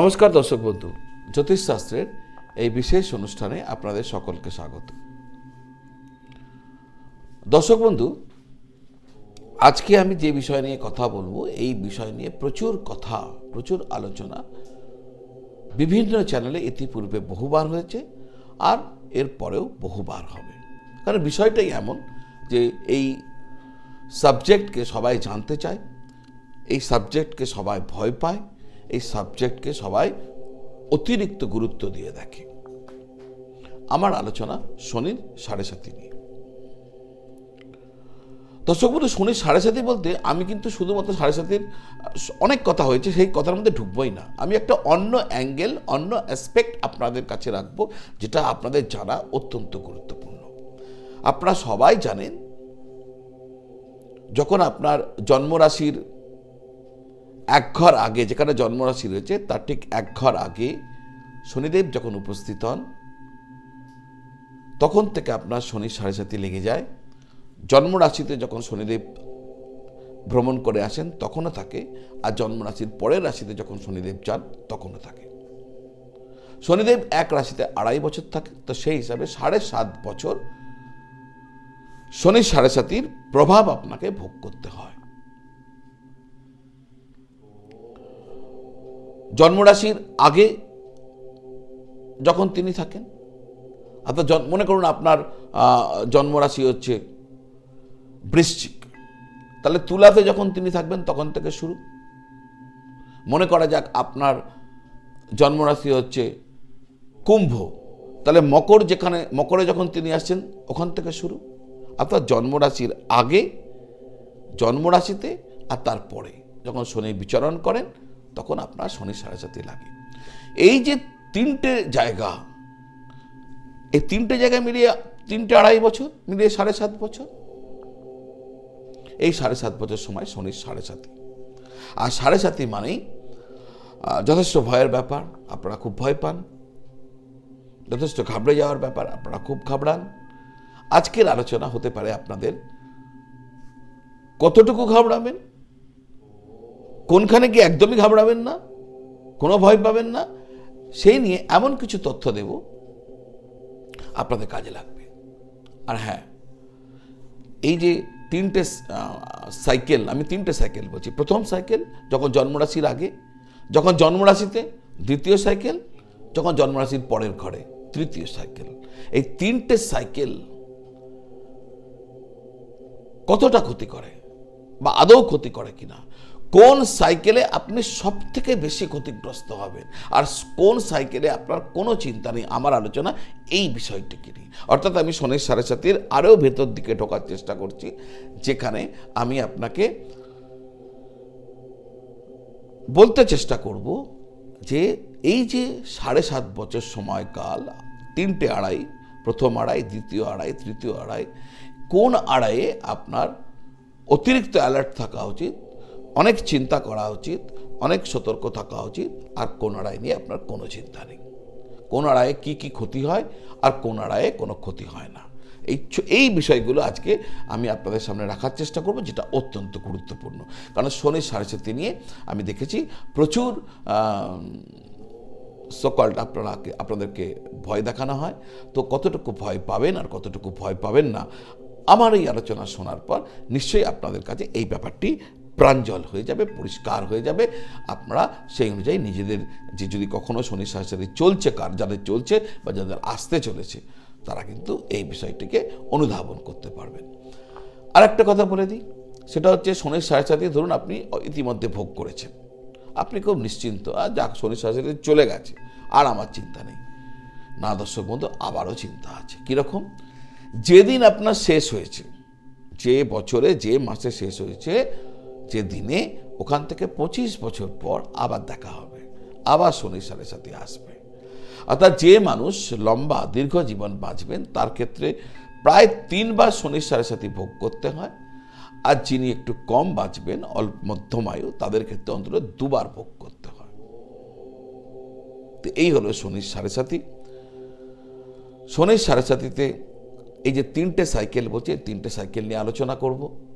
নমস্কার দর্শক বন্ধু জ্যোতিষশাস্ত্রের এই বিশেষ অনুষ্ঠানে আপনাদের সকলকে স্বাগত। দর্শক বন্ধু, আজকে আমি যে বিষয় নিয়ে কথা বলব, এই বিষয় নিয়ে প্রচুর কথা, প্রচুর আলোচনা বিভিন্ন চ্যানেলে ইতিপূর্বে বহুবার হয়েছে আর এর পরেও বহুবার হবে। কারণ বিষয়টাই এমন যে এই সাবজেক্টকে সবাই জানতে চায়, এই সাবজেক্টকে সবাই ভয় পায় এই সাবজেক্টকে সবাই অতিরিক্ত গুরুত্ব দিয়ে দেখে। আমার আলোচনা শনির সাড়ে সাতি নিয়ে। দর্শক বন্ধু, শনির সাড়ে সাতি বলতে আমি কিন্তু শুধুমাত্র সাড়ে সাতির, অনেক কথা হয়েছে, সেই কথার মধ্যে ঢুকবই না। আমি একটা অন্য অ্যাঙ্গেল অন্য অ্যাসপেক্ট আপনাদের কাছে রাখব, যেটা আপনাদের জানা অত্যন্ত গুরুত্বপূর্ণ। আপনারা সবাই জানেন, যখন আপনার জন্মরাশির এক ঘর আগে যেখানে জন্মরাশি রয়েছে, তার ঠিক এক ঘর আগে শনিদেব যখন উপস্থিত হন, তখন থেকে আপনার শনি সাড়ে সাতি লেগে যায়। জন্মরাশিতে যখন শনিদেব ভ্রমণ করে আসেন, তখনও থাকে। আর জন্মরাশির পরের রাশিতে যখন শনিদেব যান, তখনও থাকে। শনিদেব এক রাশিতে আড়াই বছর থাকে, তো সেই হিসাবে সাড়ে সাত বছর শনি সাড়ে সাতির প্রভাব আপনাকে ভোগ করতে হয়। জন্মরাশির আগে যখন তিনি থাকেন জন- মনে করুন আপনার জন্মরাশি হচ্ছে বৃশ্চিক। তাহলে তুলাতে যখন তিনি থাকবেন, তখন থেকে শুরু। মনে করা যাক আপনার জন্মরাশি হচ্ছে কুম্ভ। তাহলে মকর যেখানে, মকরে যখন তিনি আসছেন, ওখান থেকে শুরু। অর্থাৎ জন্মরাশির আগে, জন্মরাশিতে আর তারপরে। যখন শনি বিচরণ করেন তখন আপনার শনি সাড়ে সাথে লাগে। এই যে তিনটে জায়গা, এই তিনটে জায়গায় মিলিয়ে তিনটে আড়াই বছর, মিলিয়ে সাড়ে সাত বছর? এই সাড়ে সাত বছর সময় শনির সাড়ে সাতি আর সাড়ে সাতি মানেই যথেষ্ট ভয়ের ব্যাপার, আপনারা খুব ভয় পান। যথেষ্ট ঘাবড়ে যাওয়ার ব্যাপার, আপনারা খুব ঘাবড়ান। আজকের আলোচনা হতে পারে আপনাদের কতটুকু ঘাবড়াবেন? কোনখানে কি একদমই ঘাবড়াবেন না, কোনো ভয় পাবেন না, সেই নিয়ে এমন কিছু তথ্য দেব, আপনাদের কাজে লাগবে। আর হ্যাঁ এই যে তিনটে সাইকেল, আমি তিনটে সাইকেল বলছি। প্রথম সাইকেল, যখন জন্মরাশির আগে, যখন জন্মরাশিতে, দ্বিতীয় সাইকেল, যখন জন্মরাশির পরের ঘরে, তৃতীয় সাইকেল। এই তিনটে সাইকেল কতটা ক্ষতি করে বা আদৌ ক্ষতি করে কিনা? কোন সাইকেলে আপনি সব থেকে বেশি ক্ষতিগ্রস্ত হবেন? আর কোন সাইকেলে আপনার কোনো চিন্তা নেই? আমার আলোচনা এই বিষয়টিকে নিয়ে। অর্থাৎ আমি শনির সাড়ে সাতির আরও ভেতর দিকে ঢোকার চেষ্টা করছি, যেখানে আমি আপনাকে বলতে চেষ্টা করব যে এই যে সাড়ে সাত বছর সময়কাল, তিনটে আড়াই, প্রথম আড়াই, দ্বিতীয় আড়াই, তৃতীয় আড়াই, কোন আড়াইয়ে আপনার অতিরিক্ত অ্যালার্ট থাকা উচিত? অনেক চিন্তা করা উচিত, অনেক সতর্ক থাকা উচিত, আর কোন আড়াই নিয়ে আপনার কোনো চিন্তা নেই। কোন আড়াইয়ে কী কী ক্ষতি হয়, আর কোন আড়াইয়ে কোনো ক্ষতি হয় না। এই এই বিষয়গুলো আজকে আমি আপনাদের সামনে রাখার চেষ্টা করব, যেটা অত্যন্ত গুরুত্বপূর্ণ। কারণ শনির সাড়ে সাথে নিয়ে আমি দেখেছি প্রচুর সকল্ট আপনারা আপনাদেরকে ভয় দেখানো হয়। তো কতটুকু ভয় পাবেন আর কতটুকু ভয় পাবেন না, আমার এই আলোচনা শোনার পর নিশ্চয়ই আপনাদের কাছে এই ব্যাপারটি প্রাঞ্জল হয়ে যাবে, পরিষ্কার হয়ে যাবে। আপনারা সেই অনুযায়ী নিজেদের যে যদি কখনো শনি সাথে চলছে, কার যাদের চলছে বা যাদের আসতে চলেছে, তারা কিন্তু এই বিষয়টিকে অনুধাবন করতে পারবেন। আর একটা কথা বলে দিই, সেটা হচ্ছে শনির সাথে ধরুন আপনি ইতিমধ্যে ভোগ করেছেন। আপনি খুব নিশ্চিন্ত আর যাক শনির সাথে চলে গেছে, আর আমার চিন্তা নেই। না, দর্শক বন্ধু, আবারও চিন্তা আছে। কীরকম? যেদিন আপনার শেষ হয়েছে, যে বছরে, যে মাসে শেষ হয়েছে যে দিনে ওখান থেকে পঁচিশ বছর পর আবার দেখা হবে। আবার শনির সাড়ে সাথে আসবে। অর্থাৎ যে মানুষ লম্বা দীর্ঘ জীবন বাঁচবেন, তার ক্ষেত্রে প্রায় তিনবার শনির সাড়ে সাথে ভোগ করতে হয়। আর যিনি একটু কম বাঁচবেন, অল্প মধ্যমায়ু তাদের ক্ষেত্রে অন্তত দুবার ভোগ করতে হয়। তো এই হলো শনির সাড়ে সাথী। শনির সাড়ে সাথীতে এই যে তিনটে সাইকেল বলছি তিনটে সাইকেল নিয়ে আলোচনা করব।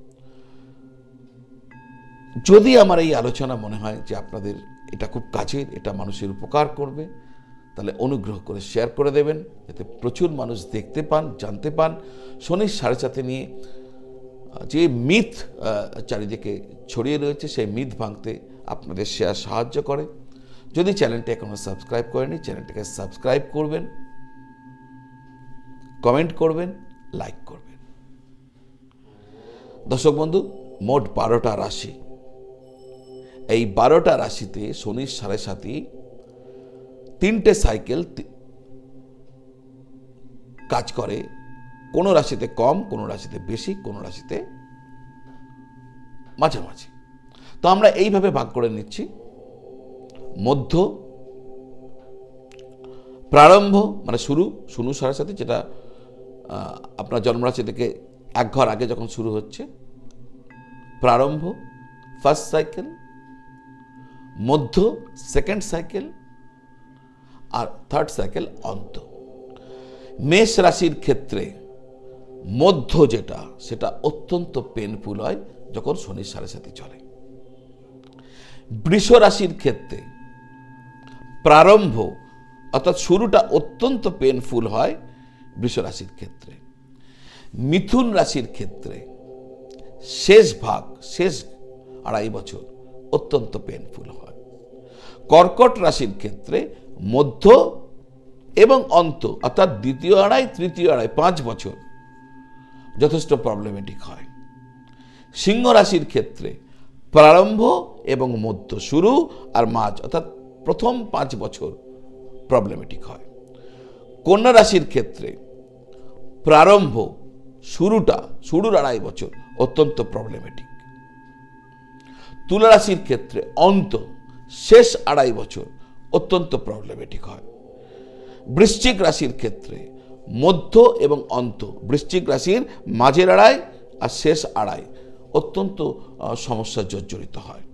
যদি আমার এই আলোচনা মনে হয় যে আপনাদের এটা খুব কাজের এটা মানুষের উপকার করবে, তাহলে অনুগ্রহ করে শেয়ার করে দেবেন, যাতে প্রচুর মানুষ দেখতে পান, জানতে পান। শনির সাড়ে সাথে নিয়ে যে মিথ চারিদিকে ছড়িয়ে রয়েছে, সেই মিথ ভাঙতে আপনাদের শেয়ার সাহায্য করে। যদি চ্যানেলটি এখনও সাবস্ক্রাইব করেনি চ্যানেলটিকে সাবস্ক্রাইব করবেন কমেন্ট করবেন লাইক করবেন। দর্শক বন্ধু, মোট বারোটা রাশি। এই বারোটা রাশিতে শনির সাড়ে সাথী তিনটে সাইকেল কাজ করে। কোনো রাশিতে কম, কোনো রাশিতে বেশি, কোনো রাশিতে মাঝামাঝি। তো আমরা এইভাবে ভাগ করে নিচ্ছি। মধ্য, প্রারম্ভ মানে শুরু শুরু সাড়ে সাথে যেটা আপনার জন্মরাশি থেকে এক ঘর আগে যখন শুরু হচ্ছে। প্রারম্ভ ফার্স্ট সাইকেল মধ্য সেকেন্ড সাইকেল আর থার্ড সাইকেল অন্ত। মেষ রাশির ক্ষেত্রে মধ্য যেটা, সেটা অত্যন্ত পেনফুল হয় যখন শনির সাড়ে সাথে চলে। বৃষ রাশির ক্ষেত্রে প্রারম্ভ অর্থাৎ শুরুটা অত্যন্ত পেনফুল হয় বৃষ রাশির ক্ষেত্রে। মিথুন রাশির ক্ষেত্রে শেষ ভাগ, শেষ আড়াই বছর অত্যন্ত পেনফুল হয়। কর্কট রাশির ক্ষেত্রে মধ্য এবং অন্ত, অর্থাৎ দ্বিতীয় আড়াই, তৃতীয় আড়াই, পাঁচ বছর যথেষ্ট প্রবলেমেটিক হয়। সিংহ রাশির ক্ষেত্রে প্রারম্ভ এবং মধ্য শুরু আর মাঝ, অর্থাৎ প্রথম পাঁচ বছর প্রবলেমেটিক হয়। কন্যা রাশির ক্ষেত্রে প্রারম্ভ শুরুটা, শুরুর আড়াই বছর অত্যন্ত প্রবলেমেটিক তুলা রাশির ক্ষেত্রে অন্ত শেষ আড়াই বছর অত্যন্ত প্রবলেমেটিক হয়। বৃশ্চিক রাশির ক্ষেত্রে মধ্য এবং অন্ত, বৃশ্চিক রাশির মাঝের আড়াই আর শেষ আড়াই অত্যন্ত সমস্যা জর্জরিত হয়।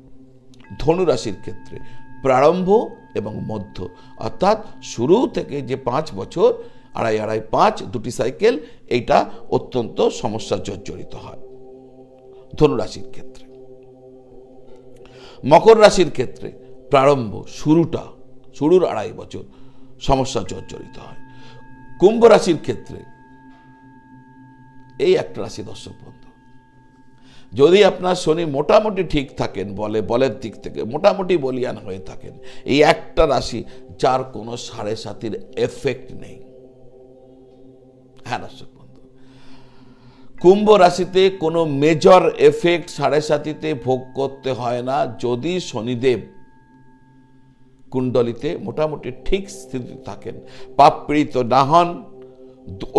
ধনু রাশির ক্ষেত্রে প্রারম্ভ এবং মধ্য, অর্থাৎ শুরু থেকে যে পাঁচ বছর, আড়াই আড়াই পাঁচ দুটি সাইকেল এইটা অত্যন্ত সমস্যা জর্জরিত হয়। ধনু রাশির ক্ষেত্রে মকর রাশির ক্ষেত্রে প্রারম্ভ, শুরুটা, শুরুর আড়াই বছর সমস্যা জর্জরিত হয়। কুম্ভ রাশির ক্ষেত্রে এই একটা রাশি দর্শক বন্ধু, যদি আপনার শনি মোটামুটি ঠিক থাকেন বলে, বলের দিক থেকে মোটামুটি বলিয়ান হয়ে থাকেন, এই একটা রাশি যার কোনো সাড়ে সাতির এফেক্ট নেই। হ্যাঁ দর্শক বন্ধু। কুম্ভ রাশিতে কোনো মেজর এফেক্ট সাড়ে সাতিতে ভোগ করতে হয় না, যদি শনিদেব কুণ্ডলিতে মোটামুটি ঠিক স্থিতি থাকেন পাপড়িত না হন,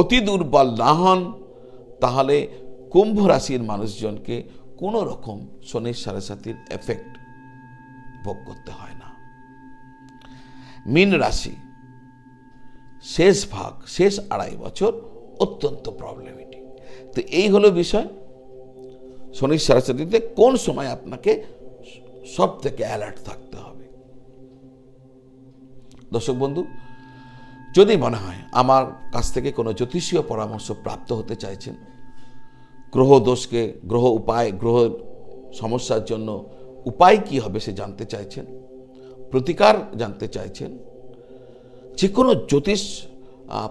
অতি দুর্বল না হন, তাহলে কুম্ভ রাশির মানুষজনকে কোনো রকম শনির সাড়ে সাতির এফেক্ট ভোগ করতে হয় না। মীন রাশি, শেষ ভাগ, শেষ আড়াই বছর অত্যন্ত প্রবলেমেটিক তো এই হলো বিষয়। শনির সাড়ে সাতিতে কোন সময় আপনাকে সব থেকে অ্যালার্ট থাকতে হবে? দর্শক বন্ধু, যদি মনে হয় আমার কাছ থেকে কোনো জ্যোতিষীয় পরামর্শ প্রাপ্ত হতে চাইছেন, গ্রহ দোষকে, গ্রহ উপায়, গ্রহ সমস্যার জন্য উপায় কি হবে সে জানতে চাইছেন, প্রতিকার জানতে চাইছেন, যে কোনো জ্যোতিষ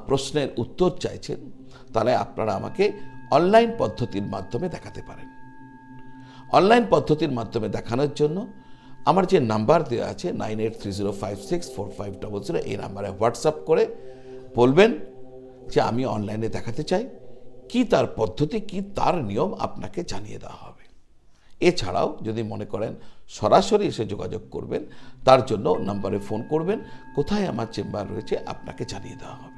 প্রশ্নের উত্তর চাইছেন, তাহলে আপনারা আমাকে অনলাইন পদ্ধতির মাধ্যমে দেখাতে পারেন। অনলাইন পদ্ধতির মাধ্যমে দেখানোর জন্য আমার যে নাম্বার দেওয়া আছে nine eight three zero five six four five double zero এই নাম্বারে হোয়াটসঅ্যাপ করে বলবেন যে আমি অনলাইনে দেখাতে চাই, কি তার পদ্ধতি, কি তার নিয়ম আপনাকে জানিয়ে দেওয়া হবে। এছাড়াও যদি মনে করেন সরাসরি এসে যোগাযোগ করবেন, তার জন্য নাম্বারে ফোন করবেন, কোথায় আমার চেম্বার রয়েছে আপনাকে জানিয়ে দেওয়া হবে।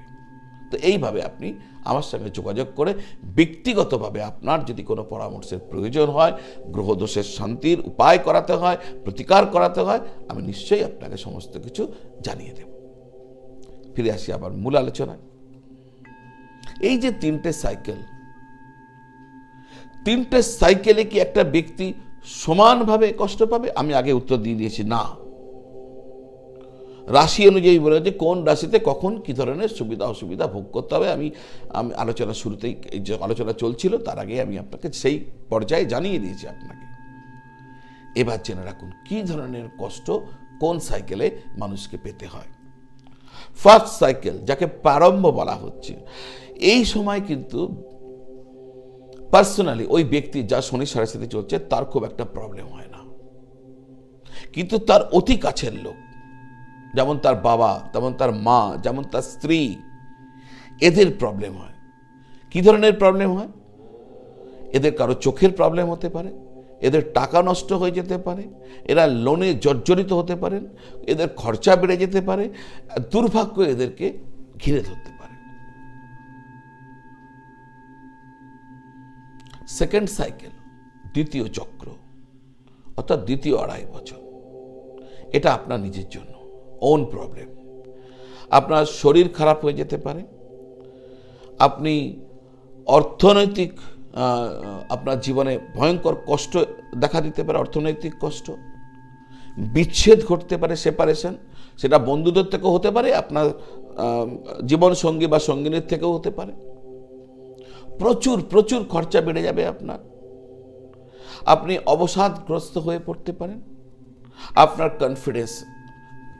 তো এইভাবে আপনি আমার সঙ্গে যোগাযোগ করে ব্যক্তিগতভাবে আপনার যদি কোনো পরামর্শের প্রয়োজন হয়, গ্রহদোষের শান্তির উপায় করাতে হয়, প্রতিকার করাতে হয়, আমি নিশ্চয়ই আপনাকে সমস্ত কিছু জানিয়ে দেব। ফিরে আসি আবার মূল আলোচনায়। এই যে তিনটে সাইকেল, তিনটে সাইকেলে কি একটা ব্যক্তি সমানভাবে কষ্ট পাবে? আমি আগে উত্তর দিয়ে দিয়েছি না। রাশি অনুযায়ী বলে যে কোন রাশিতে কখন কি ধরনের সুবিধা, অসুবিধা ভোগ করতে হবে, আমি আমি আলোচনা শুরুতেই যে আলোচনা চলছিল, তার আগে আমি আপনাকে সেই পর্যায়ে জানিয়ে দিয়েছি আপনাকে। এবার জেনে রাখুন, কি ধরনের কষ্ট কোন সাইকেলে মানুষকে পেতে হয়? ফার্স্ট সাইকেল যাকে প্রারম্ভ বলা হচ্ছে, এই সময় কিন্তু পার্সোনালি ওই ব্যক্তি যা শনি সাড়ে সাথে চলছে, তার খুব একটা প্রবলেম হয় না। কিন্তু তার অতি কাছের লোক যেমন তার বাবা তেমন তার মা, যেমন তার স্ত্রী, এদের প্রবলেম হয়। কি ধরনের প্রবলেম হয়? এদের কারও চোখের প্রবলেম হতে পারে, এদের টাকা নষ্ট হয়ে যেতে পারে, এরা লোনে জর্জরিত হতে পারেন এদের খরচা বেড়ে যেতে পারে, দুর্ভাগ্য এদেরকে ঘিরে ধরতে পারে। সেকেন্ড সাইকেল দ্বিতীয় চক্র, অর্থাৎ দ্বিতীয় আড়াই বছর। এটা আপনার নিজের জন্য। ওন প্রবলেম আপনার শরীর খারাপ হয়ে যেতে পারে। আপনি অর্থনৈতিক আপনার জীবনে ভয়ঙ্কর কষ্ট দেখা দিতে পারে, অর্থনৈতিক কষ্ট। বিচ্ছেদ ঘটতে পারে সেপারেশন সেটা বন্ধুদের থেকেও হতে পারে, আপনার জীবনসঙ্গী বা সঙ্গিনীর থেকেও হতে পারে। প্রচুর প্রচুর খরচা বেড়ে যাবে আপনার। আপনি অবসাদগ্রস্ত হয়ে পড়তে পারেন। আপনার কনফিডেন্স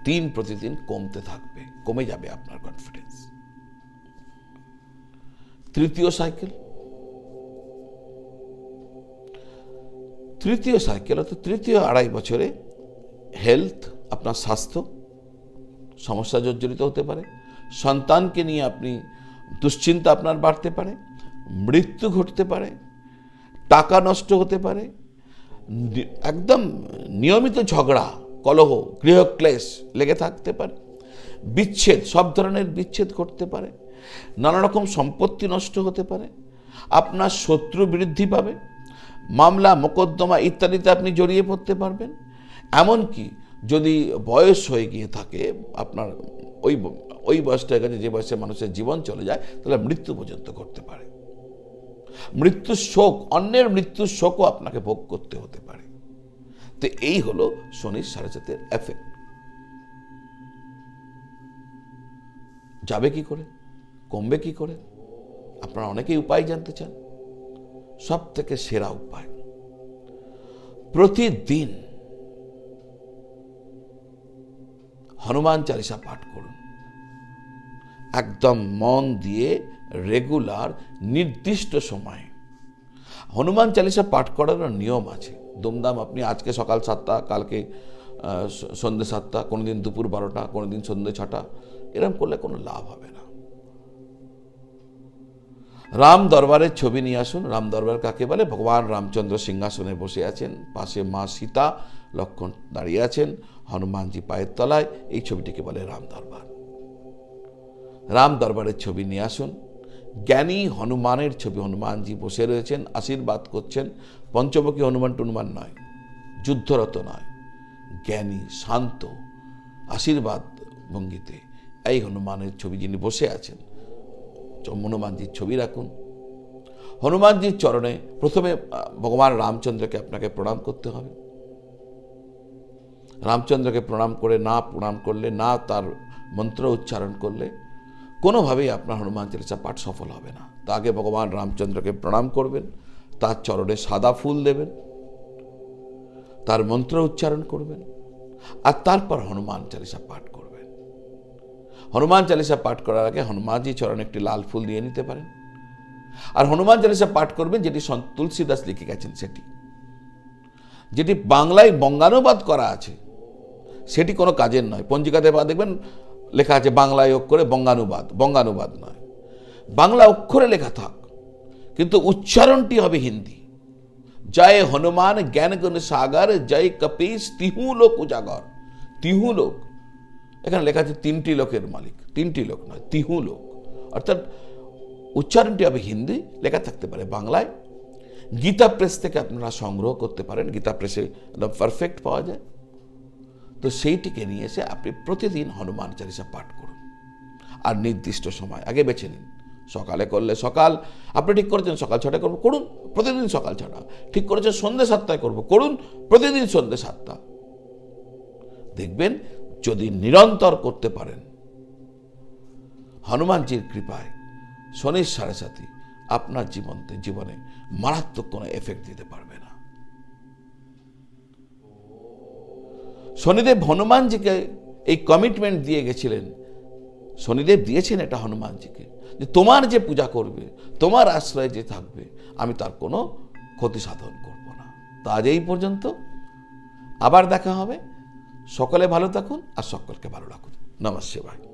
দিন প্রতিদিন কমতে থাকবে, কমে যাবে আপনার কনফিডেন্স তৃতীয় সাইকেল তৃতীয় সাইকেল অর্থাৎ তৃতীয় আড়াই বছরে হেলথ আপনার স্বাস্থ্য সমস্যা জর্জরিত হতে পারে, সন্তানকে নিয়ে আপনি দুশ্চিন্তা আপনার বাড়তে পারে, মৃত্যু ঘটতে পারে, টাকা নষ্ট হতে পারে একদম নিয়মিত ঝগড়া কলহ, গৃহক্লেশ লেগে থাকতে পারে, বিচ্ছেদ, সব ধরনের বিচ্ছেদ ঘটতে পারে, নানা রকম সম্পত্তি নষ্ট হতে পারে, আপনার শত্রু বৃদ্ধি পাবে, মামলা, মোকদ্দমা ইত্যাদিতে আপনি জড়িয়ে পড়তে পারবেন। এমনকি যদি বয়স হয়ে গিয়ে থাকে, আপনার ওই ওই বয়সটা কাছে যে বয়সে মানুষের জীবন চলে যায়, তাহলে মৃত্যু পর্যন্ত করতে পারে। মৃত্যুর শোক, অন্যের মৃত্যুর শোকও আপনাকে ভোগ করতে হতে পারে। তো এই হলো শনির সাড়ে সাতের এফেক্ট যাবে কি করে? কমবে কি করে? আপনারা অনেকেই উপায় জানতে চান। সব থেকে সেরা উপায়। প্রতিদিন হনুমান চালিসা পাঠ করুন। একদম মন দিয়ে রেগুলার নির্দিষ্ট সময়ে। হনুমান চালিসা পাঠ করার নিয়ম আছে। দুমদাম আপনি আজকে সকাল সাতটা, কালকে সন্ধ্যে সাতটা, কোনোদিন দুপুর বারোটা, কোনোদিন সন্ধ্যে ছটা এরকম করলে কোনো লাভ হবে না। রাম দরবারের ছবি নিয়ে আসুন। রাম দরবার কাকে বলে? ভগবান রামচন্দ্র সিংহাসনে বসে আছেন। পাশে মা সীতা লক্ষণ দাঁড়িয়ে আছেন। হনুমানজি পায়ের তলায়। এই ছবিটিকে বলে রাম দরবার। রাম দরবারের ছবি নিয়ে আসুন। জ্ঞানী হনুমানের ছবি। হনুমানজি বসে রয়েছেন, আশীর্বাদ করছেন। পঞ্চমুখী হনুমান টনুমান নয়, যুদ্ধরত নয়, জ্ঞানী, শান্ত, আশীর্বাদ ভঙ্গিতে। এই হনুমানের ছবি যিনি বসে আছেন হনুমানজির ছবি রাখুন। হনুমানজির চরণে প্রথমে ভগবান রামচন্দ্রকে আপনাকে প্রণাম করতে হবে। রামচন্দ্রকে প্রণাম করে, না প্রণাম করলে, না তার মন্ত্র উচ্চারণ করলে, কোনোভাবেই আপনার হনুমান চালিসা পাঠ সফল হবে না। তা আগে ভগবান রামচন্দ্রকে প্রণাম করবেন। তার চরণে সাদা ফুল দেবেন, তার মন্ত্র উচ্চারণ করবেন, আর তারপর হনুমান চালিসা পাঠ করবেন। হনুমান চালিসা পাঠ করার আগে হনুমানজি চরণে একটি লাল ফুল দিয়ে নিতে পারেন। আর হনুমান চালিসা পাঠ করবেন, যেটি তুলসীদাস লিখে গেছেন সেটি। যেটি বাংলায় বঙ্গানুবাদ করা আছে, সেটি কোনো কাজের নয়। পঞ্জিকাতে বা দেখবেন লেখা আছে, বাংলায় অক্ষরে বঙ্গানুবাদ বঙ্গানুবাদ নয়। বাংলা অক্ষরে লেখা থাক। কিন্তু উচ্চারণটি হবে হিন্দি। জয় হনুমান জ্ঞান সাগর, জয় কপিস তিহু লোক উজাগর। তিহু লোক, এখানে লেখা আছে তিনটি লোকের মালিক, তিনটি লোক নয়, তিহু লোক। অর্থাৎ উচ্চারণটি হবে হিন্দি, লেখা থাকতে পারে বাংলায়। গীতা প্রেস থেকে আপনারা সংগ্রহ করতে পারেন, গীতা প্রেসে পারফেক্ট পাওয়া যায়। তো সেইটিকে নিয়ে এসে আপনি প্রতিদিন হনুমান চালিসা পাঠ করুন। আর নির্দিষ্ট সময়, আগে বেছে নিন। সকালে করলে সকাল। আপনি ঠিক করেছেন, সকাল ছটায় করব। করুন, প্রতিদিন সকাল ছটা। ঠিক করেছেন, সন্ধ্যে সাতটায় করব। করুন, প্রতিদিন সন্ধ্যে সাতটা। দেখবেন, যদি নিরন্তর করতে পারেন, হনুমানজির কৃপায় শনির সাড়ে সাথী আপনার জীবনতে, জীবনে মারাত্মক কোনো এফেক্ট দিতে পারবে না। শনিদেব হনুমানজিকে এই কমিটমেন্ট দিয়ে গেছিলেন। শনিদেব দিয়েছেন এটা হনুমানজিকে, যে তোমার যে পূজা করবে, তোমার আশ্রয়ে যে থাকবে, আমি তার কোনো ক্ষতি সাধন করব না। তো আজ এই পর্যন্ত। আবার দেখা হবে। সকলে ভালো থাকুন আর সকলকে ভালো রাখুন। নমস্কার।